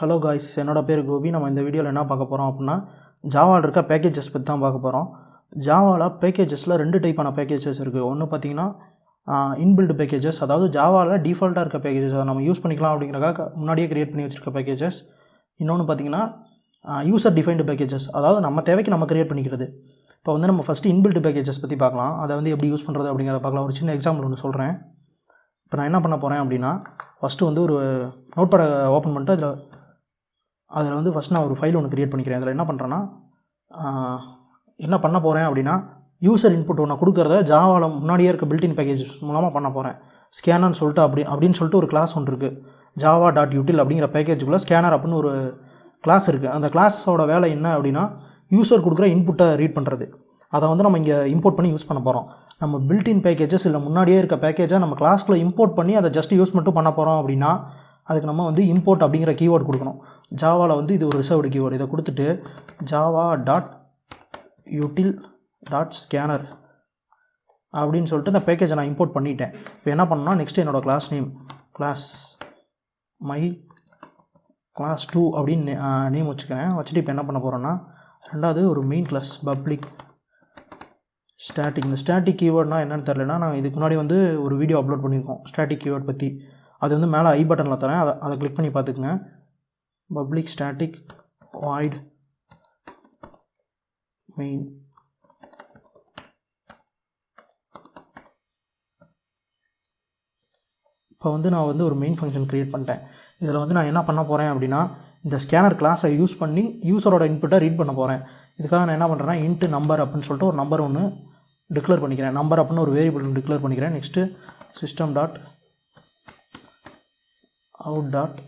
Hello guys என்னோட பேர் கோபி. நம்ம இந்த வீடியோவில் என்ன பார்க்க போகிறோம் அப்படின்னா ஜாவாவில் இருக்க பேக்கேஜஸ் பற்றி தான் பார்க்க போகிறோம் ஜாவாவில் பேக்கேஜஸில் ரெண்டு டைப்பான பேக்கேஜஸ் இருக்குது ஒன்று பார்த்தீங்கன்னா இன்பில்டு பேக்கேஜஸ் அதாவது ஜாவாவில் டிஃபால்ட்டாக இருக்க பேக்கேஜஸ் அதை நம்ம யூஸ் பண்ணிக்கலாம் அப்படிங்கிறக்காக முன்னாடியே க்ரியேட் பண்ணி வச்சுருக்க பேக்கேஜஸ் இன்னொன்று பார்த்தீங்கன்னா யூசர் டிஃபைன்டு பேக்கேஜஸ் அதாவது நம்ம தேவைக்கு நம்ம க்ரியேட் பண்ணிக்கிறது. இப்போ வந்து நம்ம ஃபஸ்ட்டு இன்பில்டு பேக்கேஜஸ் பற்றி பார்க்கலாம். அதை வந்து எப்படி யூஸ் பண்ணுறது அப்படிங்கிறத பார்க்கலாம். ஒரு சின்ன எக்ஸாம்பிள் ஒன்று சொல்கிறேன் இப்போ நான் என்ன பண்ண போகிறேன் அப்படின்னா ஃபஸ்ட்டு வந்து ஒரு நோட் பேடை ஓப்பன் பண்ணிட்டு அதில் அதில் வந்து ஃபஸ்ட் நான் ஒரு ஃபைல் ஒன்று க்ரியேட் பண்ணிக்கிறேன். அதில் என்ன பண்ணுறேன்னா என்ன பண்ண போகிறேன் அப்படின்னா யூசர் இன்புட் ஒன்று கொடுக்குறத ஜாவாவில் முன்னாடியே இருக்க பில்டின் பேக்கேஜ் மூலமாக பண்ண போகிறேன் ஸ்கேனர்னு சொல்லிட்டு அப்படி அப்படின்னு சொல்லிட்டு ஒரு கிளாஸ் ஒன்று இருக்குது ஜாவா டாட் யூட்டில் அப்படிங்கிற பேக்கேஜுக்குள்ளே ஸ்கேனர் அப்படின்னு ஒரு கிளாஸ் இருக்குது அந்த கிளாஸோட வேலை என்ன அப்படின்னா யூசர் கொடுக்குற இன்புட்டை ரீட் பண்ணுறது அதை வந்து நம்ம இங்கே இம்போர்ட் பண்ணி யூஸ் பண்ண போகிறோம் நம்ம பில்டின் பேக்கேஜஸ் இல்லை முன்னாடியே இருக்க பேக்கேஜை நம்ம கிளாஸ்க்குள்ளே இம்போர்ட் பண்ணி அதை ஜஸ்ட் யூஸ் மட்டும் பண்ண போகிறோம் அப்படின்னா அதுக்கு நம்ம வந்து இம்போர்ட் அப்படிங்கிற கீவேர்டு கொடுக்கணும். ஜாவாவில் வந்து இது ஒரு ரிசர்வ்டு கீவேர்டு இதை கொடுத்துட்டு Java dot util dot scanner அப்படின்னு சொல்லிட்டு இந்த பேக்கேஜை நான் இம்போர்ட் பண்ணிட்டேன். இப்போ என்ன பண்ணணும்னா நெக்ஸ்ட் என்னோடய class name class my class two அப்படின்னு நேம் வச்சுக்கிறேன். வச்சுட்டு இப்போ என்ன பண்ண போகிறேன்னா ரெண்டாவது ஒரு மெயின் கிளாஸ் பப்ளிக் ஸ்டாட்டிக் இந்த ஸ்டாட்டிக் கீவேர்ட்னா என்னென்னு தெரிலனா நான் இதுக்கு முன்னாடி வந்து ஒரு வீடியோ அப்லோட் பண்ணியிருக்கோம். ஸ்டாட்டிக் கீவேர்ட் பற்றி அது வந்து மேலே ஐ பட்டனில் தரேன். அதை அதை கிளிக் பண்ணி பார்த்துக்குங்க. பப்ளிக் static void மெயின் இப்போ வந்து நான் வந்து ஒரு மெயின் ஃபங்க்ஷன் க்ரியேட் பண்ணிட்டேன். இதில் வந்து நான் என்ன பண்ண போகிறேன் அப்படின்னா இந்த ஸ்கேனர் கிளாஸை யூஸ் பண்ணி யூசரோட இன்புட்டை ரீட் பண்ண போகிறேன் இதுக்காக நான் என்ன பண்ணுறேன்னா இன்ட்டு நம்பர் அப்படின்னு சொல்லிட்டு ஒரு நம்பர் ஒன்று டிக்ளேர் பண்ணிக்கிறேன். நம்பர் அப்படின்னு ஒரு வேரியபிள் டிக்ளேர் பண்ணிக்கிறேன். Next system dot out dot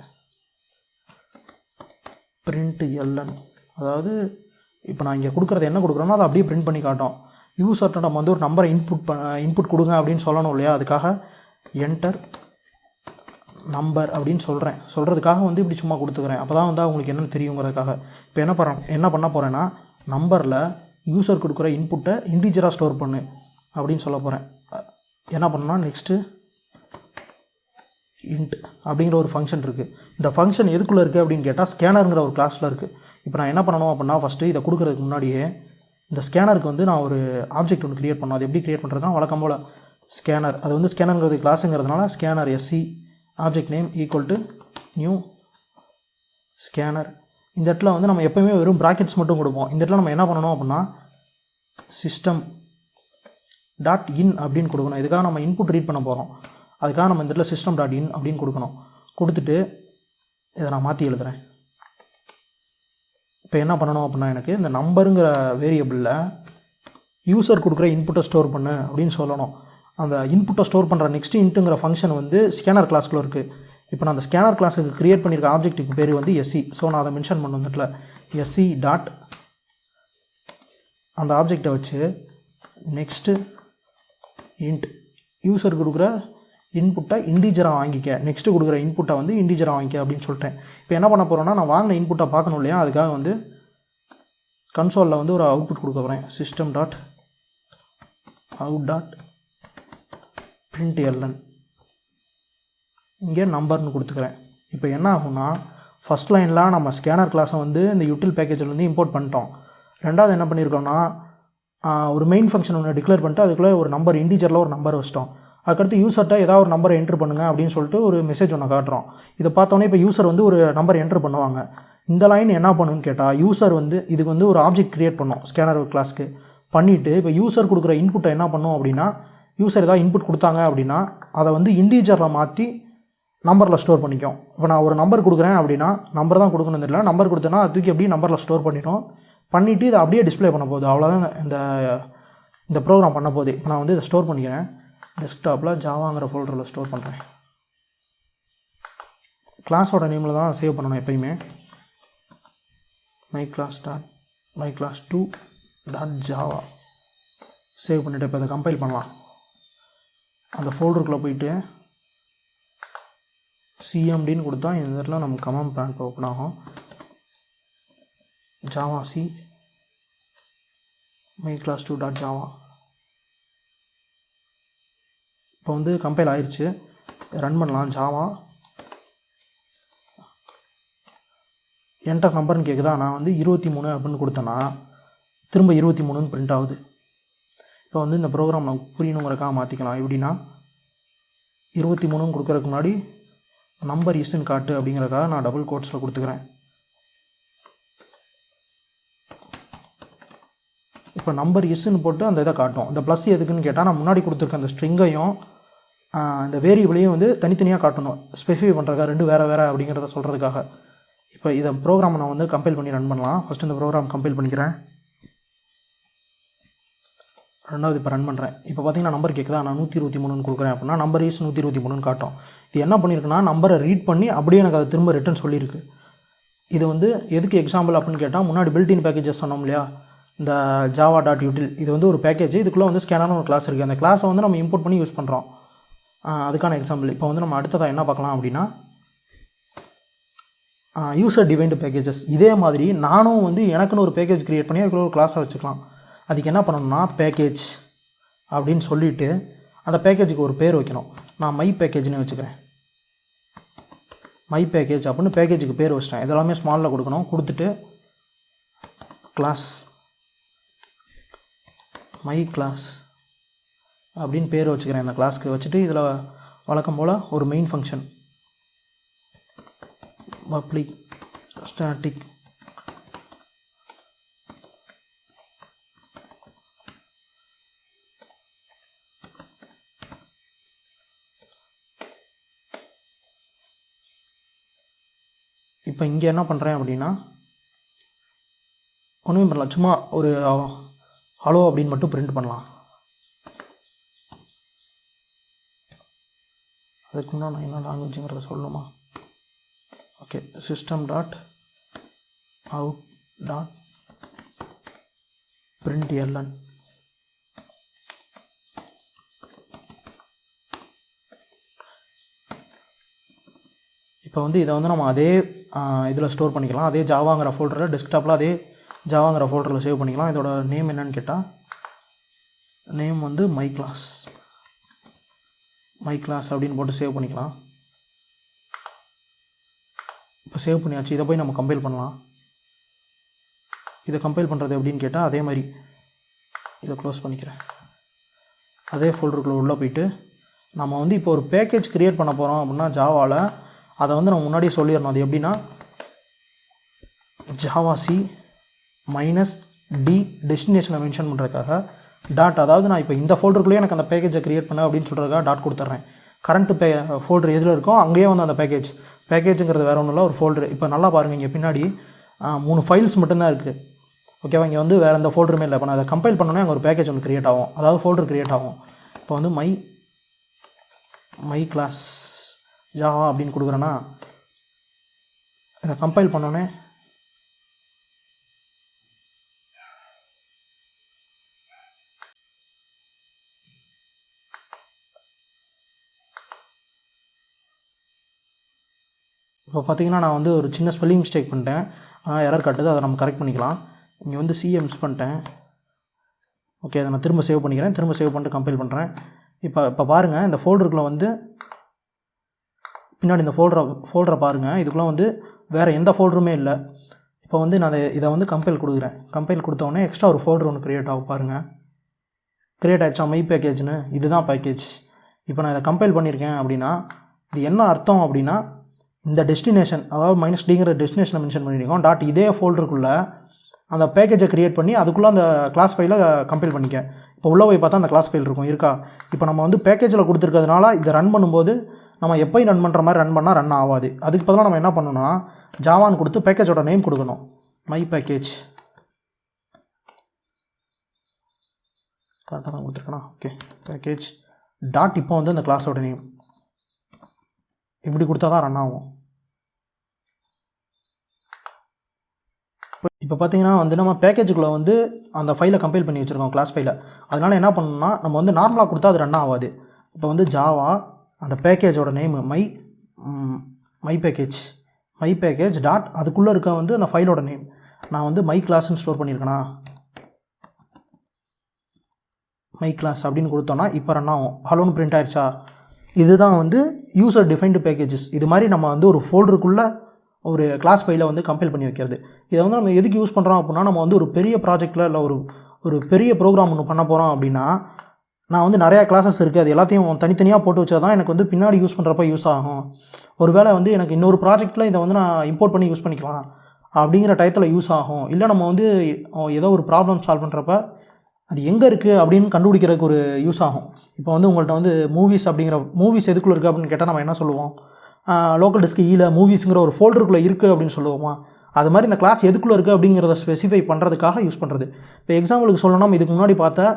print LN அதாவது இப்போ நான் இங்கே கொடுக்குறது என்ன கொடுக்குறோன்னா அதை அப்படியே பிரிண்ட் பண்ணி காட்டும் யூசர்கிட்ட நம்ம வந்து ஒரு நம்பரை இன்புட் ப இன்புட் கொடுங்க அப்படின்னு சொல்லணும் இல்லையா? அதுக்காக என்டர் நம்பர் அப்படின்னு சொல்கிறேன் சொல்கிறதுக்காக வந்து இப்படி சும்மா கொடுத்துக்கிறேன். அப்போ தான் வந்து அவங்களுக்கு என்னென்னு தெரியுங்கிறதுக்காக. இப்போ என்ன பண்ண என்ன பண்ண போகிறேன்னா நம்பரில் யூசர் கொடுக்குற இன்புட்டை இன்டிஜராக ஸ்டோர் பண்ணு அப்படின்னு சொல்ல போகிறேன் என்ன பண்ணால் நெக்ஸ்ட்டு இன்ட் அப்படிங்கிற ஒரு ஃபங்க்ஷன் இருக்குது இந்த ஃபங்க்ஷன் எதுக்குள்ளே இருக்குது அப்படின்னு கேட்டால் ஸ்கேனருங்கிற ஒரு கிளாஸில் இருக்குது இப்போ நான் என்ன பண்ணணும் அப்படின்னா ஃபஸ்ட்டு இதை கொடுக்குறதுக்கு முன்னாடியே இந்த ஸ்கேனருக்கு வந்து நான் ஒரு ஆப்ஜெக்ட் ஒன்று க்ரியேட் பண்ணணும். அது எப்படி க்ரியேட் பண்ணுறதுனா வழக்கம் போல் ஸ்கேனர் அது வந்து ஸ்கேனருங்கிறது கிளாஸுங்கிறதுனால scanner SC object name equal to new scanner இந்த இடத்துல வந்து நம்ம எப்போயுமே வெறும் ப்ராக்கெட்ஸ் மட்டும் கொடுப்போம். இந்த இடத்துல நம்ம என்ன பண்ணணும் அப்படின்னா சிஸ்டம் டாட் இன் அப்படின்னு கொடுக்கணும். இதுக்காக நம்ம இன்புட் ரீட் பண்ண போகிறோம் அதுக்காக நம்ம இந்த இடத்துல சிஸ்டம் டாட் இன் அப்படின்னு கொடுக்கணும். கொடுத்துட்டு இதை நான் மாற்றி எழுதுகிறேன் இப்போ என்ன பண்ணணும் அப்படின்னா எனக்கு இந்த நம்பருங்கிற வேரியபிளில் யூசர் கொடுக்குற இன்புட்டை ஸ்டோர் பண்ணு அப்படின்னு சொல்லணும். அந்த இன்புட்டை ஸ்டோர் பண்ணுற நெக்ஸ்ட் இன்ட்டுங்கிற ஃபங்க்ஷன் வந்து ஸ்கேனர் கிளாஸ்க்குள்ள இருக்குது இப்போ நான் அந்த ஸ்கேனர் கிளாஸுக்கு க்ரியேட் பண்ணியிருக்க ஆப்ஜெக்ட்டுக்கு பேர் வந்து எஸ்சி ஸோ நான் அதை மென்ஷன் பண்ண வந்துட்டுல எஸ்சி டாட் அந்த ஆப்ஜெக்டை வச்சு நெக்ஸ்ட்டு இன்ட் யூசர் கொடுக்குற இன்புட்டை இண்டிஜராக வாங்கிக்க. நெக்ஸ்ட்டு கொடுக்குற இன்புட்டை வந்து இண்டிஜராக வாங்கிக்க அப்படின்னு சொல்லிட்டேன். இப்போ என்ன பண்ண போகிறோன்னா நான் வாங்கின இன்புட்டை பார்க்கணும் இல்லையா? அதுக்காக வந்து கன்சோலில் வந்து ஒரு அவுட்புட் கொடுக்க போகிறேன் system dot out dot print LN இங்கே நம்பர்னு கொடுத்துக்கிறேன். இப்போ என்ன ஆகும்னா ஃபஸ்ட் லைனில் நம்ம ஸ்கேனர் கிளாஸை வந்து இந்த யூட்டில் பேக்கேஜில் வந்து இம்போர்ட் பண்ணிட்டோம். ரெண்டாவது என்ன பண்ணியிருக்கோம்னா ஒரு மெயின் ஃபங்க்ஷன் ஒன்று டிக்ளேர் பண்ணிட்டு அதுக்குள்ளே ஒரு நம்பர் இண்டிஜரில் ஒரு நம்பர் வச்சிட்டோம். அதுக்கடுத்து யூசர்கிட்ட ஏதாவது ஒரு நம்பரை என்ட்ரு பண்ணுங்கள் அப்படின்னு சொல்லிட்டு ஒரு மெசேஜ் ஒன்று காட்டுறோம். இதை பார்த்தோன்னே இப்போ யூசர் வந்து ஒரு நம்பர் என்ட்ரு பண்ணுவாங்க. இந்த லைன் என்ன பண்ணுன்னு கேட்டால் யூசர் வந்து இதுக்கு வந்து ஒரு ஆப்ஜெக்ட் க்ரியேட் பண்ணோம் ஸ்கேனர் கிளாஸ்க்கு பண்ணிவிட்டு இப்போ யூசர் கொடுக்குற இன்புட்டை என்ன பண்ணும் அப்படின்னா யூசர் ஏதாவது இன்புட் கொடுத்தாங்க அப்படின்னா அதை வந்து இண்டீஜரில் மாற்றி நம்பரில் ஸ்டோர் பண்ணிக்கும். இப்போ நான் ஒரு நம்பர் கொடுக்குறேன் அப்படின்னா நம்பர் தான் கொடுக்கணும் தெரியல. நம்பர் கொடுத்தேன்னா அது தூக்கி அப்படியே நம்பரில் ஸ்டோர் பண்ணிடும். பண்ணிவிட்டு இதை அப்படியே டிஸ்பிளே பண்ண போகுது. அவ்வளோதான் இந்த இந்த ப்ரோக்ராம் பண்ண போகுது. இப்போ நான் வந்து இதை ஸ்டோர் பண்ணிக்கிறேன். டெஸ்க்டாப்பில் ஜாவாங்கிற ஃபோல்டரில் ஸ்டோர் பண்ணுறேன் கிளாஸோட நேமில் தான் சேவ் பண்ணணும் எப்பயுமே. My class dot my class two dot Java save பண்ணிவிட்டு இப்போ இதை கம்பைல் பண்ணலாம். அந்த ஃபோல்டருக்குள்ளே போயிட்டு சிஎம்டின்னு கொடுத்தா இந்த இடத்துல நம்ம கமாம் பேங்க் ஓப்பன் ஆகும். Javac my class two dot Java இப்போ வந்து கம்பைல் ஆயிடுச்சு ரன் பண்ணலாம். ஜாவா என்டர் நம்பர்னு கேட்குதா நான் வந்து இருபத்தி மூணு அப்படின்னு கொடுத்தேன்னா திரும்ப இருபத்தி மூணுன்னு பிரிண்ட் ஆகுது. இப்போ வந்து இந்த ப்ரோக்ராம் நான் புரியணுங்கிறக்காக மாற்றிக்கலாம் எப்படின்னா இருபத்தி மூணுன்னு கொடுக்குறதுக்கு முன்னாடி நம்பர் இஸ்ன்னு காட்டு அப்படிங்கிறக்காக நான் டபுள் கோட்ஸில் கொடுத்துக்கிறேன். இப்போ நம்பர் இஸ்ன்னு போட்டு அந்த இதை காட்டும். இந்த ப்ளஸ் எதுக்குன்னு கேட்டால் நான் முன்னாடி கொடுத்துருக்க அந்த ஸ்ட்ரிங்கையும் இந்த வேரியபிளையும் வந்து தனித்தனியாக காட்டணும். ஸ்பெசிஃபை பண்ணுறதுக்காக ரெண்டு வேறு வேறு அப்படிங்கிறத சொல்கிறதுக்காக இப்போ இதை ப்ரோக்ராம் நான் வந்து கம்பைல் பண்ணி ரன் பண்ணலாம். ஃபஸ்ட்டு இந்த ப்ரோக்ராம் கம்பைல் பண்ணிக்கிறேன். ரெண்டாவது இப்போ ரன் பண்ணுறேன் இப்போ பார்த்தீங்கன்னா நம்பர் கேட்குதா நான் நூற்றி இருபத்தி மூணுன்னு கொடுக்குறேன் அப்படின்னா நம்பர் இஸ் நூற்றி இருபத்தி மூணுன்னு காட்டும். இது என்ன பண்ணியிருக்குன்னா நம்பரை ரீட் பண்ணி அப்படியே எனக்கு அதை திரும்ப ரிட்டர்ன் சொல்லியிருக்கு. இது வந்து எதுக்கு எக்ஸாம்பிள் அப்படின்னு கேட்டால் முன்னாடி பில்டின் பேக்கேஜஸ் சொன்னோம் இல்லையா? இந்த ஜாவா டாட் யூட்டில் இது வந்து ஒரு பேக்கேஜ் இதுக்குள்ளே வந்து ஸ்கேனான ஒரு கிளாஸ் இருக்குது அந்த கிளாஸை வந்து நம்ம இம்போர்ட் பண்ணி யூஸ் பண்ணுறோம் அதுக்கான எக்ஸாம்பிள் இப்போ வந்து நம்ம அடுத்ததாக என்ன பார்க்கலாம் அப்படின்னா யூசர் டிவைன்டு பேக்கேஜஸ் இதே மாதிரி நானும் வந்து எனக்குன்னு ஒரு பேக்கேஜ் க்ரியேட் பண்ணி அதுக்குள்ள ஒரு கிளாஸை வச்சுக்கலாம். அதுக்கு என்ன பண்ணணும்னா பேக்கேஜ் அப்படின்னு சொல்லிவிட்டு அந்த பேக்கேஜுக்கு ஒரு பேர் வைக்கணும். நான் மை பேக்கேஜ்னு வச்சுக்கிறேன். மை பேக்கேஜ் அப்படின்னு பேக்கேஜுக்கு பேர் வச்சிட்டேன். இதெல்லாமே ஸ்மாலில் கொடுக்கணும். கொடுத்துட்டு கிளாஸ் மை கிளாஸ் அப்படின்னு பேர் வச்சுக்கிறேன் இந்த கிளாஸ்க்கு வச்சுட்டு இதில் வழக்கம் போல் ஒரு மெயின் ஃபங்க்ஷன் பப்ளிக் ஸ்டாட்டிக் இப்போ இங்கே என்ன பண்ணுறேன் அப்படின்னா ஒன்றுமே பண்ணலாம் சும்மா ஒரு ஹலோ அப்படின்னு மட்டும் பிரிண்ட் பண்ணலாம். அதுக்கு முன்னாடி நான் என்ன லாங்குவேஜுங்கிறத சொல்லணுமா? Okay system dot out dot print LN இப்போ வந்து இதை வந்து நம்ம அதே இதில் ஸ்டோர் பண்ணிக்கலாம். அதே ஜாவாங்கிற ஃபோல்டரில் டெஸ்க்டாப்பில் அதே ஜாவாங்கிற ஃபோல்டரில் சேவ் பண்ணிக்கலாம். இதோட நேம் என்னன்னு கேட்டால் நேம் வந்து மை கிளாஸ் மை கிளாஸ் அப்படின்னு போட்டு சேவ் பண்ணிக்கலாம். இப்போ சேவ் பண்ணியாச்சு. இதை போய் நம்ம கம்பைல் பண்ணலாம். இதை கம்பைல் பண்ணுறது எப்படின்னு கேட்டால் அதே மாதிரி. இதை க்ளோஸ் பண்ணிக்கிறேன். அதே ஃபோல்டருக்குள்ளே உள்ளே போயிட்டு நம்ம வந்து இப்போ ஒரு பேக்கேஜ் க்ரியேட் பண்ண போகிறோம் அப்படின்னா ஜாவாவில் அதை வந்து நம்ம முன்னாடியே சொல்லிடணும். அது எப்படின்னா ஜாவா சி மைனஸ் டி டெஸ்டினேஷனை மென்ஷன் பண்ணுறதுக்காக டாட் அதாவது நான் இப்போ இந்த ஃபோல்டருக்குள்ளேயே எனக்கு அந்த பேக்கேஜை க்ரியேட் பண்ண அப்படின்னு சொல்கிறதுக்காக டாட் கொடுத்துட்றேன் கரண்ட்டு பே ஃபோல்டர் எதில் இருக்கோ அங்கேயே வந்து அந்த பேக்கேஜ் பேக்கேஜுங்கிறது வேறு ஒன்றும் இல்லை ஒரு ஃபோல்டர் இப்போ நல்லா பாருங்கள் இங்கே பின்னாடி மூணு ஃபைல்ஸ் மட்டும்தான் இருக்குது ஓகேவா இங்கே வந்து வேறு எந்த ஃபோல்டருமே இல்லை. இப்போ நான் அதை கம்பைல் பண்ணோன்னே அங்கே ஒரு பேக்கேஜ் ஒன்று க்ரியேட் ஆகும். அதாவது ஃபோல்டர் க்ரியேட் ஆகும். இப்போ வந்து மை மை கிளாஸ் ஜாவா அப்படின்னு கொடுக்குறேன்னா இதை கம்பைல் பண்ணோன்னே இப்போ பார்த்தீங்கன்னா நான் வந்து ஒரு சின்ன ஸ்பெல்லிங் மிஸ்டேக் பண்ணிட்டேன். எரர் காட்டுது. அதை நம்ம கரெக்ட் பண்ணிக்கலாம். இங்கே வந்து சிஏ மிஸ் பண்ணிட்டேன். ஓகே அதை நான் திரும்ப சேவ் பண்ணிக்கிறேன். திரும்ப சேவ் பண்ணிட்டு கம்பைல் பண்ணுறேன் இப்போ இப்போ பாருங்கள் இந்த ஃபோல்டருக்குள்ளே வந்து பின்னாடி இந்த ஃபோல்டரை ஃபோல்டரை பாருங்கள் இதுக்குள்ளே வந்து வேறு எந்த ஃபோல்டருமே இல்லை. இப்போ வந்து நான் அதை இதை வந்து கம்பைல் கொடுக்குறேன். கம்பைல் கொடுத்தோடனே எக்ஸ்ட்ரா ஒரு ஃபோல்டர் ஒன்று க்ரியேட் ஆகும் பாருங்கள் க்ரியேட் ஆகிடுச்சா மை பேக்கேஜ்னு இதுதான் பேக்கேஜ் இப்போ நான் இதை கம்பைல் பண்ணியிருக்கேன் அப்படின்னா இது என்ன அர்த்தம் அப்படின்னா இந்த டெஸ்டினேஷன் அதாவது மைனஸ் டிங்கிற டெஸ்டினேஷனை மென்ஷன் பண்ணியிருக்கோம். டாட் இதே ஃபோல்டருக்குள்ளே அந்த பேக்கேஜை க்ரியேட் பண்ணி அதுக்குள்ளே அந்த கிளாஸ் ஃபைலை கம்பைல் பண்ணிக்க. இப்போ உள்ளே போய் பார்த்தா அந்த கிளாஸ் ஃபைல் இருக்கும் இருக்கா? இப்போ நம்ம வந்து பேக்கேஜில் கொடுத்துருக்கிறதுனால இதை ரன் பண்ணும்போது நம்ம எப்போயும் ரன் பண்ணுற மாதிரி ரன் பண்ணால் ரன் ஆகாது. அதுக்கு பதிலாக நம்ம என்ன பண்ணணும்னா ஜாவான் கொடுத்து பேக்கேஜோட நேம் கொடுக்கணும். மை பேக்கேஜ் கரெக்டாக தான் கொடுத்துருக்கேனா? ஓகே பேக்கேஜ் டாட் இப்போ வந்து அந்த கிளாஸோட நேம் இப்படி கொடுத்தா தான் ரன் ஆகும். இப்போ பார்த்தீங்கன்னா வந்து நம்ம பேக்கேஜுக்குள்ளே வந்து அந்த ஃபைலை கம்பைல் பண்ணி வச்சுருக்கோம் கிளாஸ் ஃபைலை அதனால் என்ன பண்ணணும்னா நம்ம வந்து நார்மலாக கொடுத்தா அது ரன் ஆகாது. இப்போ வந்து ஜாவா அந்த பேக்கேஜோட name my my package my package dot அதுக்குள்ளே இருக்க வந்து அந்த ஃபைலோட நேம் நான் வந்து மை கிளாஸ்ன்னு ஸ்டோர் பண்ணியிருக்கேனா? மை கிளாஸ் அப்படின்னு கொடுத்தோன்னா இப்போ ரன் ஆகும். ஹலோன்னு பிரிண்ட் ஆயிடுச்சா இதுதான் வந்து யூசர் டிஃபைன்டு பேக்கேஜஸ் இது மாதிரி நம்ம வந்து ஒரு ஃபோல்டருக்குள்ளே ஒரு கிளாஸ் ஃபைலை வந்து கம்பைல் பண்ணி வைக்கிறது. இதை வந்து நம்ம எதுக்கு யூஸ் பண்ணுறோம் அப்படின்னா நம்ம வந்து ஒரு பெரிய ப்ராஜெக்ட்டில் இல்லை ஒரு ஒரு பெரிய ப்ரோக்ராம் ஒன்று பண்ண போகிறோம் அப்படின்னா நான் வந்து நிறையா கிளாஸஸ் இருக்குது அது எல்லாத்தையும் தனித்தனியாக போட்டு வச்சா தான் எனக்கு வந்து பின்னாடி யூஸ் பண்ணுறப்ப யூஸ் ஆகும். ஒருவேளை வந்து எனக்கு இன்னொரு ப்ராஜெக்ட்டில் இதை வந்து நான் இம்போர்ட் பண்ணி யூஸ் பண்ணிக்கலாம் அப்படிங்கிற டயத்தில் யூஸ் ஆகும். இல்லை நம்ம வந்து ஏதோ ஒரு ப்ராப்ளம் சால்வ் பண்ணுறப்ப அது எங்கே இருக்குது அப்படின்னு கண்டுபிடிக்கிறதுக்கு ஒரு யூஸ் ஆகும். இப்போ வந்து உங்கள்கிட்ட வந்து மூவிஸ் அப்படிங்கிற மூவிஸ் எதுக்குள்ளே இருக்குது அப்படின்னு கேட்டால் நம்ம என்ன சொல்லுவோம்? லோக்கல் டிஸ்க் ஈல மூவிஸுங்கிற ஒரு ஃபோல்டருக்குள்ளே இருக்குது அப்படின்னு சொல்லுவோமா? அது மாதிரி இந்த கிளாஸ் எதுக்குள்ளே இருக்குது அப்படிங்கிறத ஸ்பெசிஃபை பண்ணுறதுக்காக யூஸ் பண்ணுறது இப்போ எக்ஸாம்பிளுக்கு சொல்லணும்னா இதுக்கு முன்னாடி பார்த்த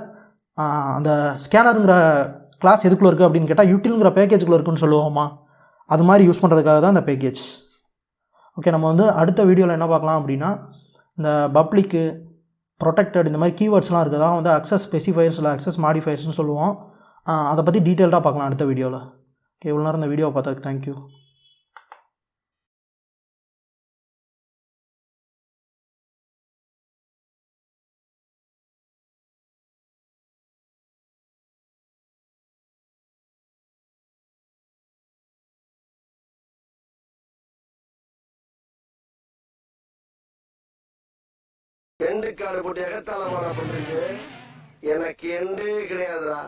அந்த ஸ்கேனருங்கிற கிளாஸ் எதுக்குள்ளே இருக்குது அப்படின்னு கேட்டால் யூட்டில்ங்கிற பேக்கேஜுக்குள்ளே இருக்குன்னு சொல்லுவோமா? அது மாதிரி யூஸ் பண்ணுறதுக்காக தான் இந்த பேக்கேஜ் ஓகே நம்ம வந்து அடுத்த வீடியோவில் என்ன பார்க்கலாம் அப்படின்னா இந்த பப்ளிக்கு ப்ரொடெக்டட் இந்த மாதிரி கீவேர்ட்ஸ்லாம் இருக்குது. அதான் வந்து அக்சஸ் ஸ்பெசிஃபயர்ஸ் இல்லை அக்சஸ் மாடிஃபயர்ஸ்னு சொல்லுவோம். அதை பற்றி டீட்டெயில்டாக பார்க்கலாம் அடுத்த வீடியோவில் ஓகே இவ்வளோ நேரம் இந்த வீடியோ பார்த்ததுக்கு தேங்க்யூ எண்டு காடு போட்டு எகத்தாளமாடா பண்றீங்க. எனக்கு எண்டே கிடையாதுடா.